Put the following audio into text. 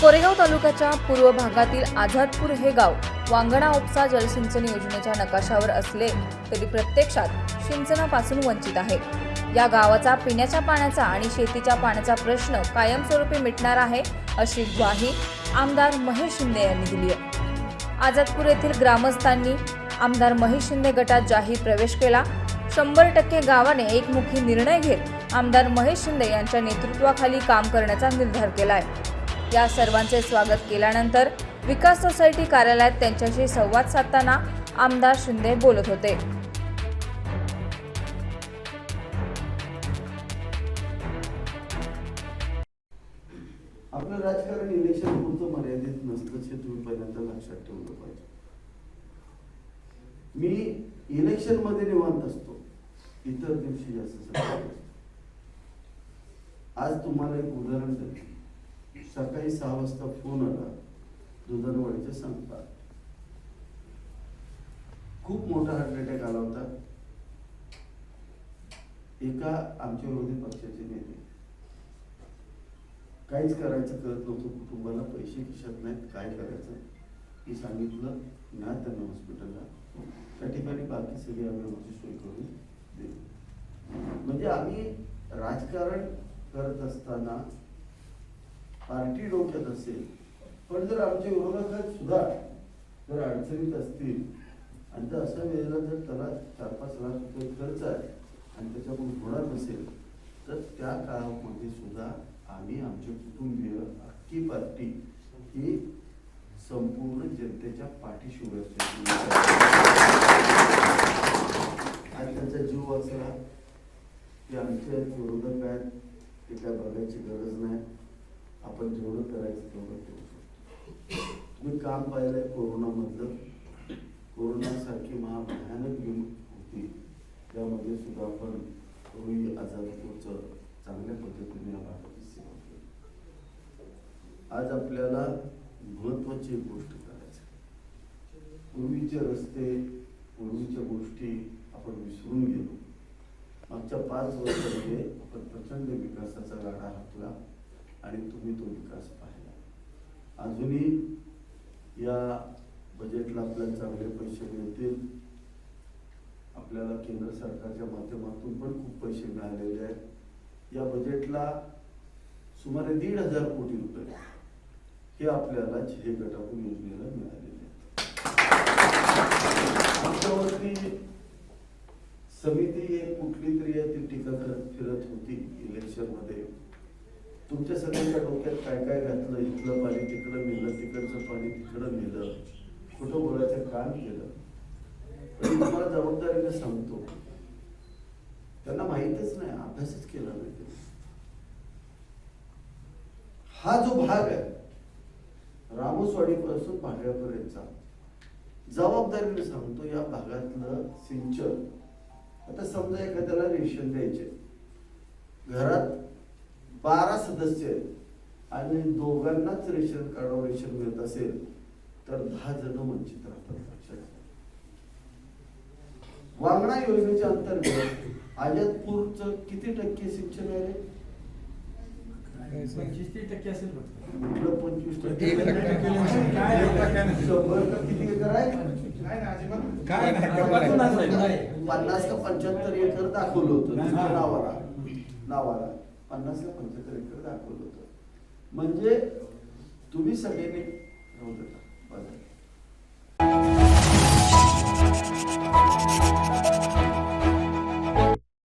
कोरेगाव तालुक्याच्या पूर्व भागातील आझादपूर हे गाव वांगणा उपसा जलसिंचन योजनेच्या नकाशावर असले तरी प्रत्यक्षात सिंचनापासून वंचित आहे. या गावाचा पिण्याच्या पाण्याचा आणि शेतीच्या पाण्याचा प्रश्न कायमस्वरूपी मिटणार आहे अशी ग्वाही आमदार महेश शिंदे यांनी दिली आहे. आझादपूर येथील ग्रामस्थांनी आमदार महेश शिंदे गटात जाहीर प्रवेश केला. शंभर टक्के गावाने एकमुखी निर्णय घेत आमदार महेश शिंदे यांच्या नेतृत्वाखाली काम करण्याचा निर्धार केलाय. या सर्वांचे स्वागत केल्यानंतर विकास सोसायटी कार्यालयात त्यांच्याशी संवाद साधताना आमदार शिंदे बोलत होते. आपलं राजकारण इलेक्शन पुरतं मर्यादित नसतं हे तुम्ही पहिल्यांदा लक्षात ठेवलं पाहिजे. मी इलेक्शनमध्ये निवांत असतो. इतर दिवशी जास्त आज तुम्हाला एक उदाहरण देतो. सकाळी सहा वाजता फोन आला. दुधनवाडीचे सांगतात. खूप मोठा हार्ट अटॅक आला होता. एका आमच्या विरोधी पक्षाचे नेते. काहीच करायचं कळत नव्हतं. कुटुंबाला पैसे खिशात नाहीत. काय करायचं? हे सांगितलं. ना त्यांना हॉस्पिटलला त्या ठिकाणी बाकी सगळी आम्ही आमची सोय करून देऊ म्हणजे आम्ही राजकारण करत असताना पार्टी डोक्यात असेल पण जर आमच्या विरोधात सुद्धा जर अडचणीत असतील आणि जर अशा वेळेला जर त्याला चार पाच लाख रुपये खर्च आहे आणि त्याच्याकडून होणार नसेल तर त्या काळामध्ये सुद्धा आम्ही आमचे कुटुंबीय अख्खी पार्टी ही संपूर्ण जनतेच्या पाठीशी उभी आज त्यांचा जीव वाचला. की आमच्या विरोधक आहेत ते काय बघायची गरज नाही. आपण जेवढं करायचं तेवढं करू शकतो. मी काम पाहिलंय कोरोनामधलं. कोरोनासारखी महाभयानक गेम होती. त्यामध्ये सुद्धा आपण रुई आजारपूरचं चांगल्या पद्धतीने या भागाची सेवा केली. आज आपल्याला महत्वाची एक गोष्ट करायची आहे. पूर्वीचे रस्ते पूर्वीच्या गोष्टी आपण विसरून गेलो. मागच्या पाच वर्षामध्ये आपण प्रचंड विकासाचा गाडा हाकला. आणि तुम्ही तो विकास पाहिला. अजूनही या बजेटला आपल्याला चांगले पैसे मिळतील. आपल्याला केंद्र सरकारच्या माध्यमातून पण खूप पैसे मिळालेले आहेत. या बजेटला सुमारे दीड हजार कोटी रुपये हे आपल्याला झे गटाकून योजनेला मिळालेले आहेत. आमच्यावरती समिती एक कुठली तरी आहे ती टीका करत फिरत होती इलेक्शनमध्ये तुमच्या सगळ्यांच्या डोक्यात काय काय घातलं? इथलं पाणी तिकडं नेलं तिकडचं पाणी तिकडं नेलं. कुठं बोलायचं काम केलं? तुम्हाला जबाबदारीने सांगतो. त्यांना माहीतच नाही अभ्यासच केला नाही हा जो भाग आहे रामोसवाडीपासून भाड्यापर्यंतचा जबाबदारीने सांगतो या भागातलं सिंचन. आता समजा एखाद्याला रेशन द्यायचे घरात बारा सदस्य आहेत. आणि दोघांनाच रेशन कार्डावर रेशन मिळत असेल तर दहा जण वंचित राहतात. वांगणा योजनेच्या अंतर्गत आजादपूरचं किती टक्के सिंचन आहे रे? पंचवीस तीस टक्के असेल पंचवीस टक्के. एक टक्का. शंभर का किती एकर आहे? काय ना अजिबात काय नाही. पन्नास का पंच्याहत्तर एकर दाखवलं होतं. नावाला. नावाला. पन्नास का पंच्याहत्तर एकर दाखवलं होतं. म्हणजे तुम्ही सगळ्यांनी राहू देता.